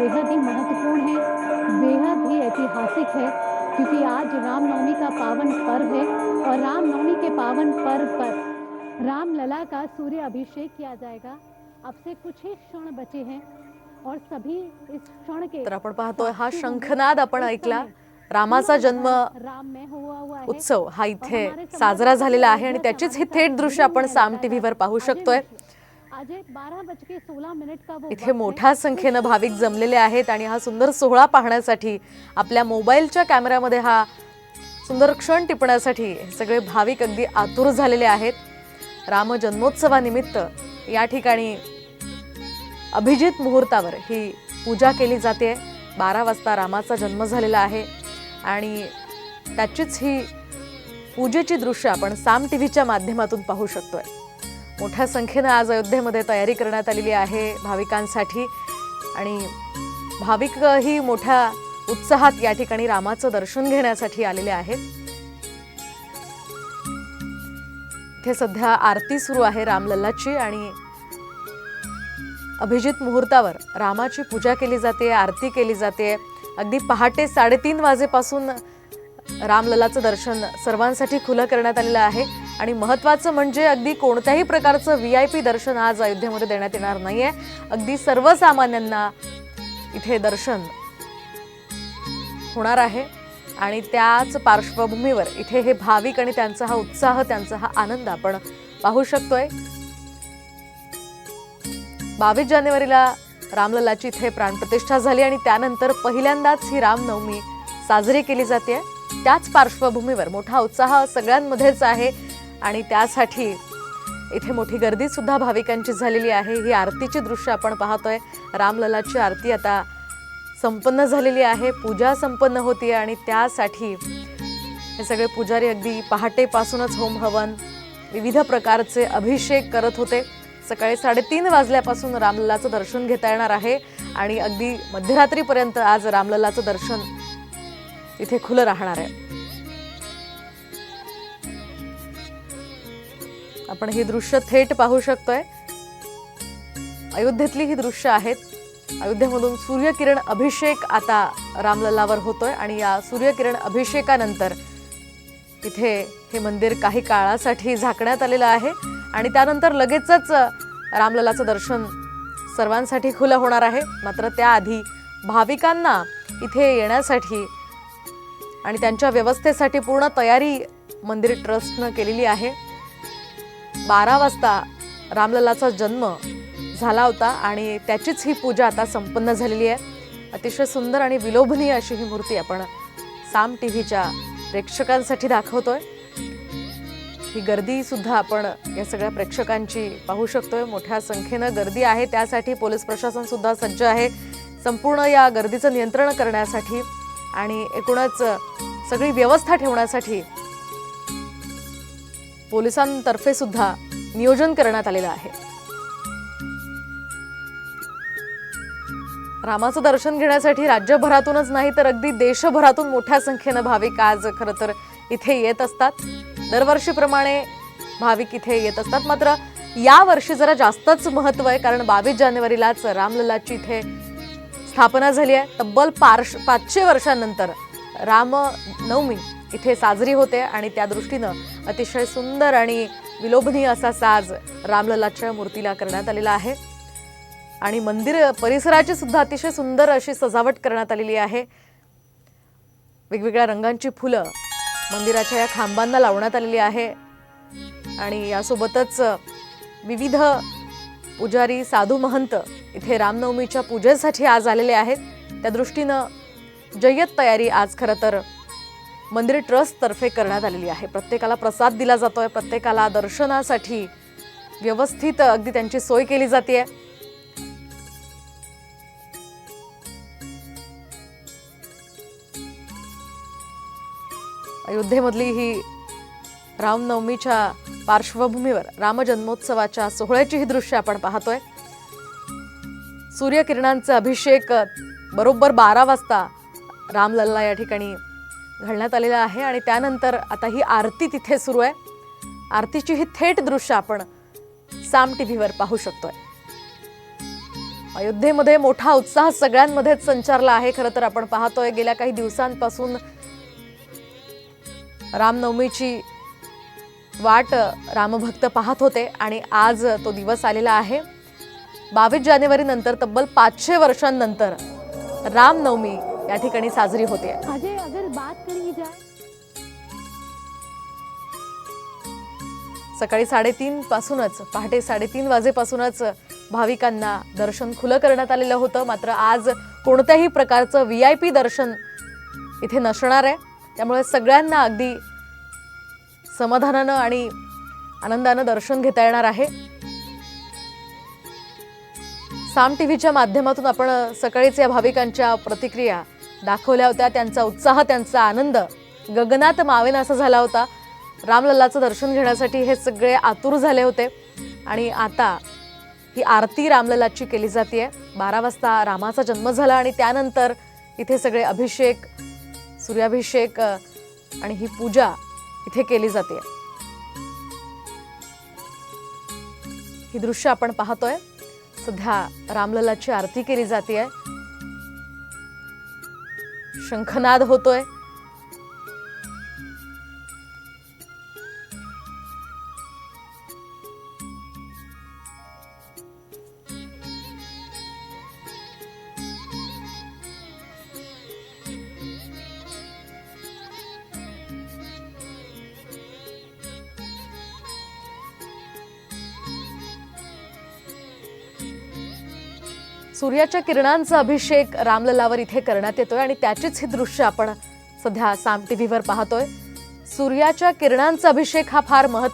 बेहद ही महत्त्वपूर्ण है बेहद ही ऐतिहासिक है क्योंकि आज रामनवमी का पावन पर्व है और रामनवमी के पावन पर्व पर रामलला का सूर्य अभिषेक किया जाएगा। अब से कुछ ही क्षण बचे हैं और सभी इस क्षण के तर आपण पाहतोय हा शंखनाद आपण ऐकला. रामाचा जन्म है उत्सव हा इथे साजरा झालेला आहे आणि त्याचीच ही थेट दृश्य आपण साम टीव्हीवर पाहू शकतोय. इथे। मोठ्या संख्येनं भाविक जमलेले आहेत आणि हा सुंदर सोहळा पाहण्यासाठी आपल्या मोबाईलच्या कॅमेऱ्यामध्ये हा सुंदर क्षण टिपण्यासाठी सगळे भाविक अगदी आतुर झालेले आहेत. राम जन्मोत्सवानिमित्त या ठिकाणी अभिजित मुहूर्तावर ही पूजा केली जाते. बारा वाजता रामाचा जन्म झालेला आहे आणि त्याचीच ही पूजेची दृश्य आपण साम टी व्हीच्या माध्यमातून पाहू शकतोय. मोठ्या संख्येनं आज अयोध्येमध्ये तयारी करण्यात आलेली आहे भाविकांसाठी. आणि भाविकही मोठ्या उत्साहात या ठिकाणी रामाचं दर्शन घेण्यासाठी आलेले आहेत. इथे सध्या आरती सुरू आहे रामलल्लाची आणि अभिजित मुहूर्तावर रामाची पूजा केली जाते आरती केली जाते. अगदी पहाटे साडेतीन वाजेपासून रामललाचं दर्शन सर्वांसाठी खुलं करण्यात आलेलं आहे. आणि महत्त्वाचं म्हणजे अगदी कोणत्याही प्रकारचं व्ही आय पी दर्शन आज अयोध्येमध्ये देण्यात येणार नाही आहे अगदी सर्वसामान्यांना इथे दर्शन होणार आहे. आणि त्याच पार्श्वभूमीवर इथे हे भाविक आणि त्यांचा हा उत्साह त्यांचा हा आनंद आपण पाहू शकतोय. बावीस जानेवारीला रामललाची इथे प्राणप्रतिष्ठा झाली आणि त्यानंतर पहिल्यांदाच ही रामनवमी साजरी केली जाते. त्याच पार्श्वभूमीवर मोठा उत्साह सगळ्यांमध्येच आहे. आणि त्यासाठी इथे मोठी गर्दी सुद्धा भाविकांची झालेली आहे. ही आरतीची दृश्य आपण पाहतोय. रामललाची आरती आता संपन्न झालेली आहे. पूजा संपन्न होती आणि त्यासाठी हे सगळे पुजारी अगदी पहाटेपासूनच होम हवन विविध प्रकारचे अभिषेक करत होते. सकाळी साडेतीन वाजल्यापासून रामललाचं दर्शन घेता येणार आहे. आणि अगदी मध्यरात्रीपर्यंत आज रामललाचं दर्शन इथे खुलं राहणार आहे. आपण ही दृश्य थेट पाहू शकतोय. अयोध्येतली ही दृश्य आहेत. अयोध्येमधून सूर्यकिरण अभिषेक आता रामललावर होतोय आणि या सूर्यकिरण अभिषेकानंतर इथे हे मंदिर काही काळासाठी झाकण्यात आलेलं आहे आणि त्यानंतर लगेचच रामललाचं दर्शन सर्वांसाठी खुलं होणार आहे. मात्र त्याआधी भाविकांना इथे येण्यासाठी आणि त्यांच्या व्यवस्थेसाठी पूर्ण तयारी मंदिर ट्रस्टनं केलेली आहे. बारा वाजता रामललाचा जन्म झाला होता आणि त्याचीच ही पूजा आता संपन्न झालेली आहे. अतिशय सुंदर आणि विलोभनीय अशी ही मूर्ती आपण साम टी व्हीच्या प्रेक्षकांसाठी दाखवतोय. ही गर्दीसुद्धा आपण या सगळ्या प्रेक्षकांची पाहू शकतोय. मोठ्या संख्येनं गर्दी आहे. त्यासाठी पोलीस प्रशासनसुद्धा सज्ज आहे. संपूर्ण या गर्दीचं नियंत्रण करण्यासाठी आणि एकूणच सगळी व्यवस्था ठेवण्यासाठी पोलिसांतर्फे सुद्धा नियोजन करण्यात आलेलं आहे. रामाचं दर्शन घेण्यासाठी राज्यभरातूनच नाही तर अगदी देशभरातून मोठ्या संख्येनं भाविक आज खरं तर इथे येत असतात. दरवर्षीप्रमाणे भाविक इथे येत असतात. मात्र या वर्षी जरा जास्तच महत्त्व आहे कारण बावीस जानेवारीलाच रामललाची इथे स्थापना झाली आहे. तब्बल पार्श पाचशे वर्षांनंतर रामनवमी इथे साजरी होते आणि त्या दृष्टीनं अतिशय सुंदर आणि विलोभनीय असा साज रामललाच्या मूर्तीला करण्यात आलेला आहे. आणि मंदिर परिसराची सुद्धा अतिशय सुंदर अशी सजावट करण्यात आलेली आहे. वेगवेगळ्या रंगांची फुलं मंदिराच्या या खांबांना लावण्यात आलेली आहे. आणि यासोबतच विविध पुजारी साधू महंत इथे रामनवमीच्या पूजेसाठी आज आलेले आहेत. त्या दृष्टीनं जय्यत तयारी आज खरं तर मंदिर ट्रस्टतर्फे करण्यात आलेली आहे. प्रत्येकाला प्रसाद दिला जातोय प्रत्येकाला दर्शनासाठी व्यवस्थित अगदी त्यांची सोय केली जाते आहे अयोध्येमधली ही रामनवमीच्या पार्श्वभूमीवर रामजन्मोत्सवाच्या सोहळ्याची ही दृश्य आपण पाहतोय. सूर्यकिरणांचा अभिषेक बरोबर बारा वाजता रामलल्ला या ठिकाणी घालण्यात आलेला आहे आणि त्यानंतर आता ही आरती तिथे सुरू आहे. आरतीची ही थेट दृश्य आपण साम टी व्हीवर पाहू शकतोय. अयोध्येमध्ये मोठा उत्साह सगळ्यांमध्येच संचारला आहे. खरं तर आपण पाहतोय गेल्या काही दिवसांपासून रामनवमीची वाट रामभक्त पाहत होते आणि आज तो दिवस आलेला आहे. बावीस जानेवारी नंतर तब्बल पाचशे वर्षांनंतर रामनवमी या ठिकाणी साजरी होते. अजय अगर बात करी जाए. सकाळी साडेतीन पासूनच पहाटे साडेतीन वाजेपासूनच भाविकांना दर्शन खुलं करण्यात आलेलं होतं. मात्र आज कोणत्याही प्रकारचं व्ही आय पी दर्शन इथे नसणार आहे. त्यामुळे सगळ्यांना अगदी समाधानानं आणि आनंदानं दर्शन घेता येणार आहे. साम टीव्हीच्या माध्यमातून आपण सकाळीच या भाविकांच्या प्रतिक्रिया दाखवल्या होत्या. त्यांचा उत्साह त्यांचा आनंद. गगनात मावेन असा झाला होता. रामलल्लाचं दर्शन घेण्यासाठी हे सगळे आतुर झाले होते. आणि आता ही आरती रामलल्लाची केली जाते बारा वाजता रामाचा जन्म झाला आणि त्यानंतर इथे सगळे अभिषेक सूर्याभिषेक आणि ही पूजा इथे केली जाते ही दृश्य आपण पाहतोय. सध्या रामललाची आरती केली जाते शंखनाद होतोय. सूर्याच्या किरणांचा अभिषेक रामललावर इथे करण्यात येतोय आणि त्याचीच ही दृश्य आपण सध्या साम टी व्हीवर पाहतोय. सूर्याच्या किरणांचा अभिषेक हा फार महत्त्व